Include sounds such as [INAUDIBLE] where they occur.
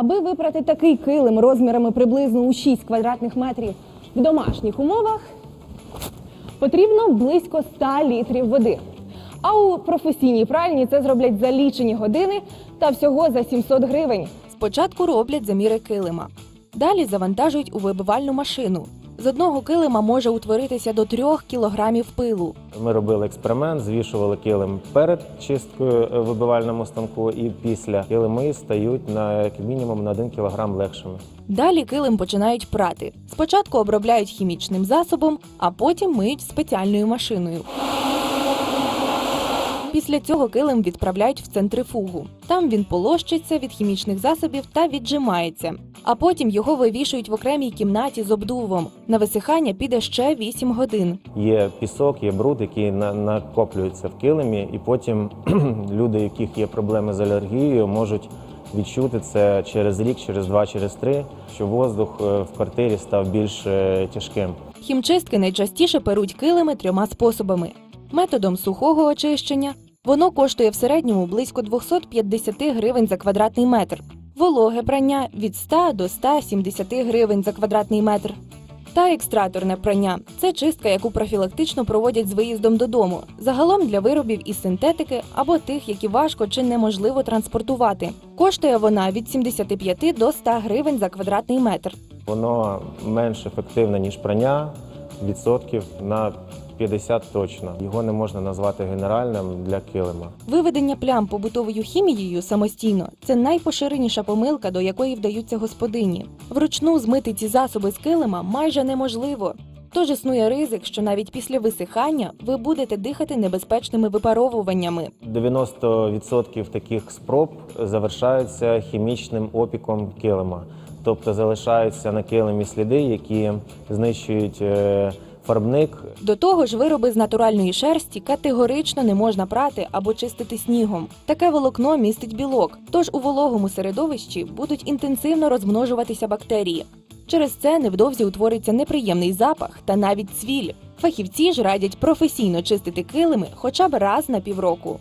Аби випрати такий килим розмірами приблизно у 6 квадратних метрів в домашніх умовах, потрібно близько 100 літрів води. А у професійній пральні це зроблять за лічені години та всього за 700 гривень. Спочатку роблять заміри килима. Далі завантажують у вибивальну машину. З одного килима може утворитися до трьох кілограмів пилу. Ми робили експеримент, звішували килим перед чисткою е, вибивальному станку, і після килими стають на як мінімум на 1 кілограм легшими. Далі килим починають прати. Спочатку обробляють хімічним засобом, а потім миють спеціальною машиною. Після цього килим відправляють в центрифугу. Там він полощиться від хімічних засобів та віджимається. А потім його вивішують в окремій кімнаті з обдувом. На висихання піде ще 8 годин. Є пісок, є бруд, який накоплюється в килимі, і потім [CLEARS THROAT] люди, яких є проблеми з алергією, можуть відчути це через рік, через два, через три, що воздух е, в квартирі став більш е, тяжким. Хімчистки найчастіше перуть килими трьома способами: методом сухого очищення. Воно коштує в середньому близько 250 гривень за квадратний метр. Вологе прання від 100 до 170 гривень за квадратний метр. Та екстраторне прання це чистка, яку профілактично проводять з виїздом додому. Загалом для виробів із синтетики або тих, які важко чи неможливо транспортувати. Коштує вона від 75 до 100 гривень за квадратний метр. Воно менш ефективне, ніж прання, відсотків на 50 точно. Його не можна назвати генеральним для килима. Виведення плям побутовою хімією самостійно це найпоширеніша помилка, до якої вдаються господині. Вручну змити ці засоби з килима майже неможливо. Тож існує ризик, що навіть після висихання ви будете дихати небезпечними випаровуваннями. 90% таких спроб завершаються хімічним опіком килима, тобто залишаються на килимі сліди, які знищують е, фарбник. До того ж, вироби з натуральної шерсті категорично не можна прати або чистити снігом. Таке волокно містить білок, тож у вологому середовищі будуть інтенсивно розмножуватися бактерії. Через це невдовзі утвориться неприємний запах та навіть цвіль. Фахівці ж радять професійно чистити килими хоча б раз на півроку.